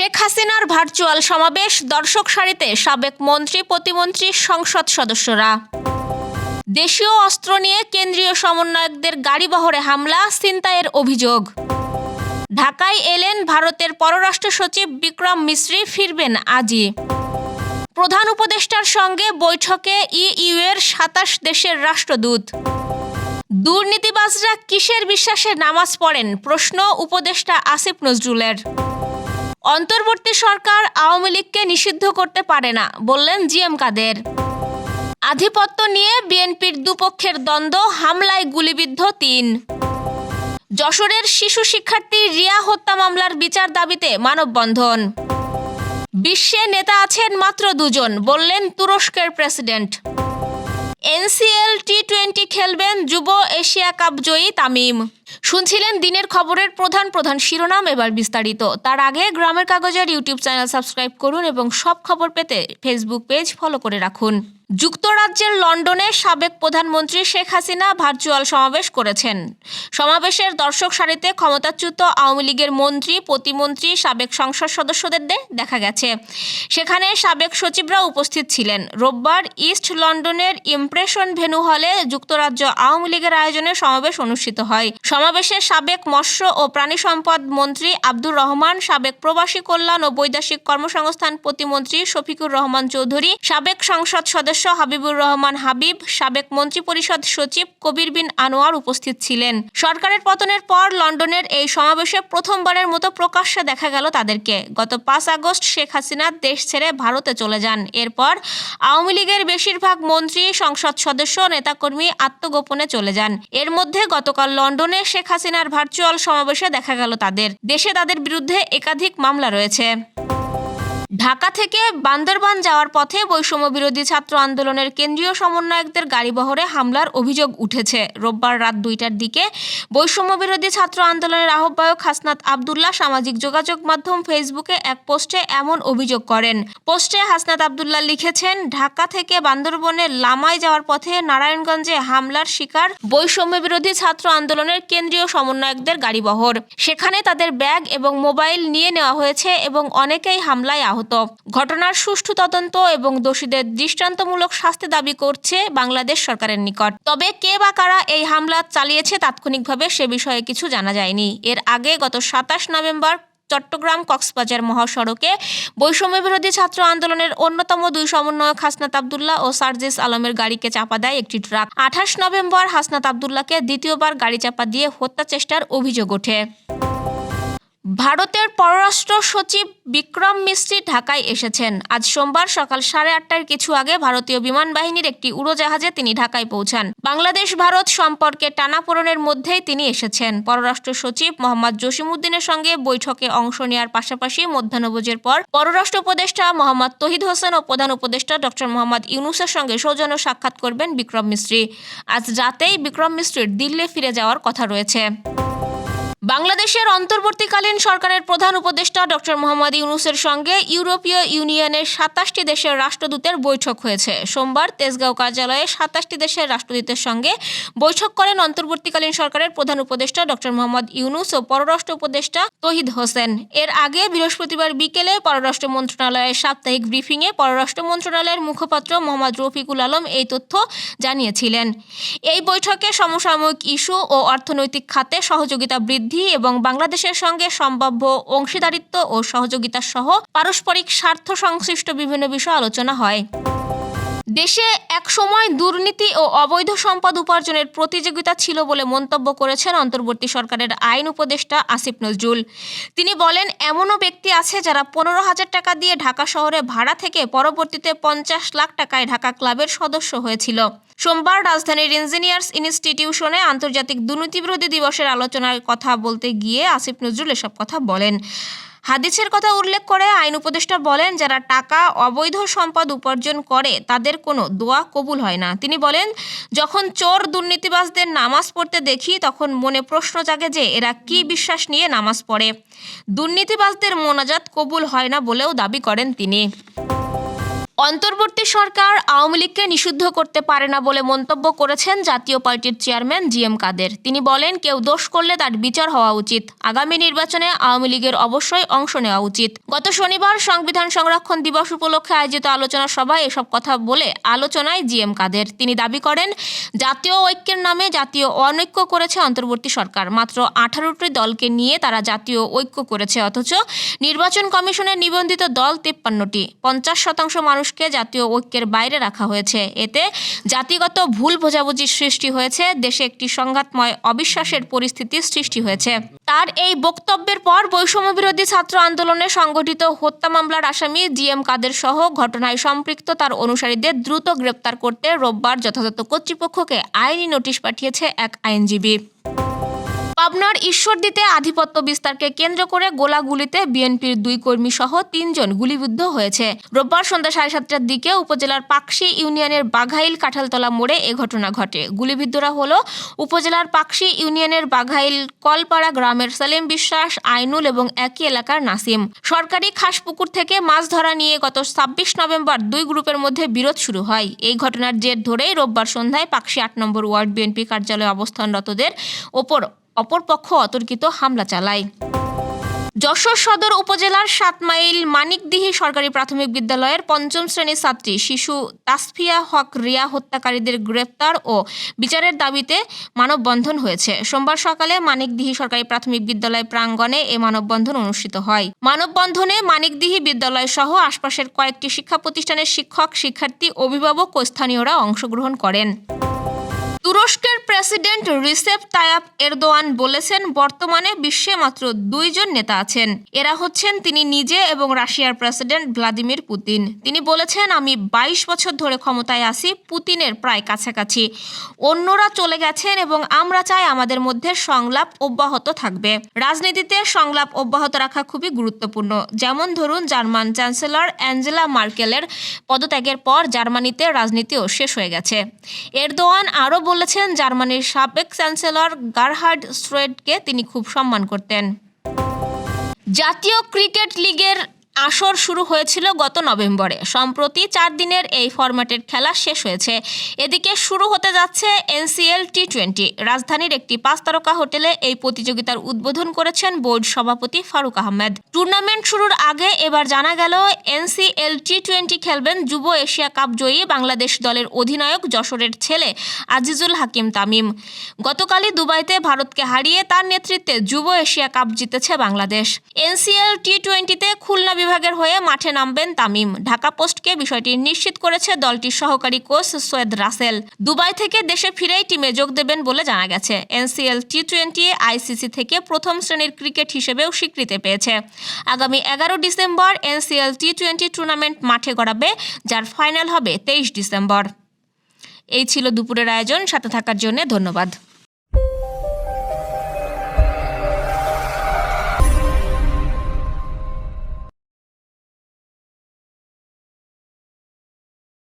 শেখ হাসিনার ভার্চুয়াল সমাবেশ দর্শক সারিতে সাবেক মন্ত্রী, প্রতিমন্ত্রী, সংসদ সদস্যরা। দেশীয় অস্ত্র নিয়ে কেন্দ্রীয় সমন্বয়কদের গাড়িবহরে হামলা, ছিনতাইয়ের অভিযোগ। ঢাকায় এলেন ভারতের পররাষ্ট্র সচিব বিক্রম মিশ্রি, ফিরবেন আজই। প্রধান উপদেষ্টার সঙ্গে বৈঠকে ইইউ এর সাতাশ দেশের রাষ্ট্রদূত। দুর্নীতিবাজরা কিসের বিশ্বাসে নামাজ পড়েন? প্রশ্ন উপদেষ্টা আসিফ নজরুলের। অন্তর্বর্তী সরকার আওয়ামী লীগকে নিষিদ্ধ করতে পারে না, বললেন জিএম কাদের। আধিপত্য নিয়ে বিএনপির দুপক্ষের দ্বন্দ্ব, হামলায় গুলিবিদ্ধ তিন। যশোরের শিশু শিক্ষার্থী রিয়া হত্যা মামলার বিচার দাবিতে মানববন্ধন। বিশ্বে নেতা আছেন মাত্র দুজন, বললেন তুরস্কের প্রেসিডেন্ট। এনসিএল টি টোয়েন্টি খেলবেন যুব এশিয়া কাপ জয়ী তামিম। শুনছিলেন দিনের খবরের প্রধান প্রধান শিরোনাম এবার বিস্তারিত। তার আগে গ্রামের কাগজের ইউটিউব চ্যানেল সাবস্ক্রাইব করুন এবং সব খবর পেতে ফেসবুক পেজ ফলো করে রাখুন। যুক্তরাজ্যের লন্ডনে সাবেক প্রধানমন্ত্রী শেখ হাসিনা ভার্চুয়াল সমাবেশ করেছেন। সমাবেশের দর্শক সারিতে ক্ষমতাচ্যুত আওয়ামী লীগের মন্ত্রী, প্রতিমন্ত্রী, সাবেক সংসদ সদস্যদের দেখা গেছে। সেখানে সাবেক সচিবরা উপস্থিত ছিলেন। রোববার ইস্ট লন্ডনের ইমপ্রেশন ভেনু হলে যুক্তরাজ্য আওয়ামী লীগের আয়োজনে সমাবেশ অনুষ্ঠিত হয়। সমাবেশে সাবেক মৎস্য ও প্রাণী সম্পদ মন্ত্রী আব্দুর রহমান, সাবেক প্রবাসী কল্যাণ ও বৈদেশিক কর্মসংস্থান প্রতিমন্ত্রী শফিকুর রহমান চৌধুরী, সাবেক সংসদ সদস্য হাবিবুর রহমান হাবিব, সাবেক মন্ত্রিপরিষদ সচিব কবির বিন আনোয়ার উপস্থিত ছিলেন। সরকারের পতনের পর লন্ডনের এই সমাবেশে প্রথমবারের মতো প্রকাশ্যে দেখা গেল তাদেরকে। গত পাঁচ আগস্ট শেখ হাসিনা দেশ ছেড়ে ভারতে চলে যান। এরপর আওয়ামী লীগের বেশিরভাগ মন্ত্রী, সংসদ সদস্য নেতাকর্মী আত্মগোপনে চলে যান। এর মধ্যে গতকাল লন্ডনে শেখ হাসিনার ভার্চুয়াল সমাবেশে দেখা গেল তাদের। দেশে তাদের বিরুদ্ধে একাধিক মামলা রয়েছে। ঢাকা থেকে বান্দরবান যাওয়ার পথে বৈষম্য বিরোধী ছাত্র আন্দোলনের কেন্দ্রীয় সমন্বয়কদের গাড়িবহরে হামলার অভিযোগ উঠেছে। রোববার রাত দুইটার দিকে বৈষম্য বিরোধী ছাত্র আন্দোলনের আহ্বায়ক হাসনাত আবদুল্লাহ সামাজিক যোগাযোগ মাধ্যম ফেসবুকে এক পোস্টে এমন অভিযোগ করেন। পোস্টে হাসনাত আবদুল্লাহ লিখেছেন, ঢাকা থেকে বান্দরবনের লামায় যাওয়ার পথে নারায়ণগঞ্জে হামলার শিকার বৈষম্য বিরোধী ছাত্র আন্দোলনের কেন্দ্রীয় সমন্বয়কদের গাড়িবহর। সেখানে তাদের ব্যাগ এবং মোবাইল নিয়ে নেওয়া হয়েছে এবং অনেকেই হামলায় আহত। ঘটনার সুষ্ঠু তদন্ত এবং দোষীদের দৃষ্টান্তমূলক শাস্তি দাবি করছে বাংলাদেশ সরকারের নিকট। তবে কে বা কারা এই হামলা চালিয়েছে তাৎক্ষণিকভাবে সে বিষয়ে কিছু জানা যায়নি। এর আগে গত সাতাশ নভেম্বর চট্টগ্রাম কক্সবাজার মহাসড়কে বৈষম্য বিরোধী ছাত্র আন্দোলনের অন্যতম দুই সমন্বয়ক হাসনাত আবদুল্লাহ ও সার্জিস আলমের গাড়িকে চাপা দেয় একটি ট্রাক। আঠাশ নভেম্বর হাসনাত আবদুল্লাহকে দ্বিতীয়বার গাড়ি চাপা দিয়ে হত্যা চেষ্টার অভিযোগ ওঠে। ভারতের পররাষ্ট্র সচিব বিক্রম মিস্ত্রি ঢাকায় এসেছেন। আজ সোমবার সকাল সাড়ে আটটার কিছু আগে ভারতীয় বিমান বাহিনীর একটি উড়োজাহাজে তিনি ঢাকায় পৌঁছান। বাংলাদেশ ভারত সম্পর্কে টানাপোড়েনের মধ্যেই তিনি এসেছেন। পররাষ্ট্র সচিব মোহাম্মদ জসিমউদ্দিনের সঙ্গে বৈঠকে অংশ নেওয়ার পাশাপাশি মধ্যাহ্নভোজের পর পররাষ্ট্র উপদেষ্টা মোহাম্মদ তহিদ হোসেন ও প্রধান উপদেষ্টা ডক্টর মোহাম্মদ ইউনুসের সঙ্গে সৌজন্য সাক্ষাৎ করবেন বিক্রম মিস্ত্রি। আজ রাতেই বিক্রম মিস্ত্রির দিল্লি ফিরে যাওয়ার কথা রয়েছে। বাংলাদেশের অন্তর্বর্তীকালীন সরকারের প্রধান উপদেষ্টা ডক্টর মোহাম্মদ ইউনুসের সঙ্গে ইউরোপীয় ইউনিয়নের সাতাশটি দেশের রাষ্ট্রদূতের বৈঠক হয়েছে। সোমবার তেজগাঁও কার্যালয়ে সাতাশটি দেশের রাষ্ট্রদূতের সঙ্গে বৈঠক করেন অন্তর্বর্তীকালীন সরকারের প্রধান উপদেষ্টা ডক্টর মোহাম্মদ ইউনুস ও পররাষ্ট্র উপদেষ্টা তহিদ হোসেন। এর আগে বৃহস্পতিবার বিকেলে পররাষ্ট্র মন্ত্রণালয়ের সাপ্তাহিক ব্রিফিংয়ে পররাষ্ট্র মন্ত্রণালয়ের মুখপাত্র মোহাম্মদ রফিকুল আলম এই তথ্য জানিয়েছিলেন। এই বৈঠকে সমসাময়িক ইস্যু ও অর্থনৈতিক খাতে সহযোগিতা বৃদ্ধি এবং বাংলাদেশের সঙ্গে সম্ভাব্য অংশীদারিত্ব ও সহযোগিতা সহ পারস্পরিক স্বার্থ সংশ্লিষ্ট বিভিন্ন বিষয় আলোচনা হয়। দেশে এক সময় দুর্নীতি ও অবৈধ সম্পদ উপার্জনের প্রতিযোগিতা ছিল বলে মন্তব্য করেছেন অন্তর্বর্তী সরকারের আইন উপদেষ্টা আসিফ নজরুল। তিনি বলেন, এমনও ব্যক্তি আছে যারা পনেরো হাজার টাকা দিয়ে ঢাকা শহরে ভাড়া থেকে পরবর্তীতে পঞ্চাশ লাখ টাকায় ঢাকা ক্লাবের সদস্য হয়েছিল। সোমবার রাজধানীর ইঞ্জিনিয়ার্স ইনস্টিটিউশনে আন্তর্জাতিক দুর্নীতিবিরোধী দিবসের আলোচনার কথা বলতে গিয়ে আসিফ নজরুল এসব কথা বলেন। হাদিসের কথা উল্লেখ করে আইন উপদেষ্টা বলেন, যারা টাকা অবৈধ সম্পদ উপার্জন করে, তাদের কোনো দোয়া কবুল হয় না। তিনি বলেন, যখন চোর দুর্নীতিবাসদের নামাজ পড়তে দেখি, তখন মনে প্রশ্ন জাগে যে, এরা কি বিশ্বাস নিয়ে নামাজ পড়ে? দুর্নীতিবাসদের মোনাজাত কবুল হয় না বলেও দাবি করেন তিনি। অন্তর্বর্তী সরকার আওয়ামী লীগকে নিষিদ্ধ করতে পারে না বলে মন্তব্য করেছেন জাতীয় পার্টির চেয়ারম্যান জি এম কাদের। তিনি বলেন, কেউ দোষ করলে তার বিচার হওয়া উচিত। আগামী নির্বাচনে আওয়ামী লীগের অবশ্যই অংশ নেওয়া উচিত। গত শনিবার সংবিধান সংরক্ষণ দিবস উপলক্ষে আয়োজিত আলোচনা সভায় এসব কথা বলে আলোচনায় জি এম কাদের। তিনি দাবি করেন, জাতীয় ঐক্যের নামে জাতীয় অনৈক্য করেছে অন্তর্বর্তী সরকার। মাত্র আঠারোটি দলকে নিয়ে তারা জাতীয় ঐক্য করেছে, অথচ নির্বাচন কমিশনের নিবন্ধিত দল তেপ্পান্নটি। পঞ্চাশ শতাংশ মানুষকে জাতীয় ঐক্যের বাইরে রাখা হয়েছে। এতে জাতিগত ভুল বোঝাবুঝির সৃষ্টি হয়েছে, দেশে একটি সংঘাতময় অবিশ্বাসের পরিস্থিতি সৃষ্টি হয়েছে। তার এই বক্তব্যের পর বৈষম্য বিরোধী ছাত্র আন্দোলনে সংগঠিত হত্যা মামলার আসামি জি এম কাদের সহ ঘটনায় সম্পৃক্ত তার অনুসারীদের দ্রুত গ্রেপ্তার করতে রোববার যথাযথ কর্তৃপক্ষকে আইনি নোটিশ পাঠিয়েছে এক আইনজীবী। পাবনার ঈশ্বরদীতে আধিপত্য বিস্তারকে কেন্দ্র করে গোলাগুলিতে বিএনপির দুই কর্মী সহ তিনজন গুলিবিদ্ধ হয়েছে। রোববার সন্ধ্যা সাড়ে সাতটার দিকে উপজেলার পাকশি ইউনিয়নের বাঘাইল কাঁঠালতলা মোড়ে এ ঘটনা ঘটে। গুলিবিদ্ধরা হল উপজেলার পাকশি ইউনিয়নের বাঘাইল কলপাড়া গ্রামের সালেম বিশ্বাস, আইনুল এবং একই এলাকার নাসিম। সরকারি খাসপুকুর থেকে মাছ ধরা নিয়ে গত ছাব্বিশ নভেম্বর দুই গ্রুপের মধ্যে বিরোধ শুরু হয়। এই ঘটনার জের ধরেই রোববার সন্ধ্যায় পাকশি আট নম্বর ওয়ার্ড বিএনপি কার্যালয়ে অবস্থানরতদের ওপর অপরপক্ষ অতর্কিত হামলা চালায়। যশোর সদর উপজেলার সাত মাইল মানিকদিহি সরকারি প্রাথমিক বিদ্যালয়ের পঞ্চম শ্রেণির ছাত্রী শিশু তাসফিয়া হক রিয়া হত্যাকারীদের গ্রেপ্তার ও বিচারের দাবিতে মানববন্ধন হয়েছে। সোমবার সকালে মানিকদিহি সরকারি প্রাথমিক বিদ্যালয় প্রাঙ্গণে এ মানববন্ধন অনুষ্ঠিত হয়। মানববন্ধনে মানিকদিহি বিদ্যালয় সহ আশপাশের কয়েকটি শিক্ষা প্রতিষ্ঠানের শিক্ষক, শিক্ষার্থী, অভিভাবক ও স্থানীয়রা অংশগ্রহণ করেন। তুরস্কের প্রেসিডেন্ট রিসেপ তায়াপ এরদোয়ান বলেছেন, বর্তমানে বিশ্বে মাত্র দুইজন নেতা আছেন। এরা হচ্ছেন তিনি নিজে এবং রাশিয়ার প্রেসিডেন্ট ভ্লাদিমির পুতিন। তিনি বলেছেন, আমি বাইশ বছর ধরে ক্ষমতায় আছি, পুতিনের প্রায় কাছাকাছি। অন্যরা চলে গেছেন এবং আমরা চাই আমাদের মধ্যে সংলাপ অব্যাহত থাকবে। রাজনীতিতে সংলাপ অব্যাহত রাখা খুবই গুরুত্বপূর্ণ। যেমন ধরুন, জার্মান চ্যান্সেলর অ্যাঞ্জেলা মার্কেলের পদত্যাগের পর জার্মানিতে রাজনীতিও শেষ হয়ে গেছে। এরদোয়ান আরও বলেছেন জার্মানির সাবেক চ্যান্সেলর গারহার্ড স্ট্রেডকে তিনি খুব সম্মান করতেন। জাতীয় ক্রিকেট লিগের আসর শুরু হয়েছিল গত নভেম্বরে। সম্প্রতি চার দিনের এই ফরম্যাটের খেলা শেষ হয়েছে। এদিকে শুরু হতে যাচ্ছে এনসিএল টি টোয়েন্টি রাজধানীর একটি পাঁচ তারকা হোটেলে এই প্রতিযোগিতার উদ্বোধন করেছেন বোর্ড সভাপতি ফারুক আহমেদ। টুর্নামেন্ট শুরুর আগে এবার জানা গেল, এনসিএল টি টোয়েন্টি খেলবেন যুব এশিয়া কাপ জয়ী বাংলাদেশ দলের অধিনায়ক যশোরের ছেলে আজিজুল হাকিম তামিম। গতকালই দুবাইতে ভারতকে হারিয়ে তার নেতৃত্বে যুব এশিয়া কাপ জিতেছে বাংলাদেশ। এনসিএল টি টোয়েন্টিতে খুলনা বিভাগের হয়ে মাঠে নামবেন তামিম। ঢাকা পোস্টকে বিষয়টি নিশ্চিত করেছে দলটির সহকারী কোচ সৈয়দ রাসেল। দুবাই থেকে দেশে ফিরেই টিমে যোগ দেবেন বলে জানা গেছে। এনসিএল টি টোয়েন্টি আইসিসি থেকে প্রথম শ্রেণির ক্রিকেট হিসেবেও স্বীকৃতি পেয়েছে। আগামী এগারো December NCL T twenty tournament মাঠে গড়াবে, যার ফাইনাল হবে তেইশ ডিসেম্বর। এই ছিল দুপুরের আয়োজন। সাথে থাকার জন্য ধন্যবাদ।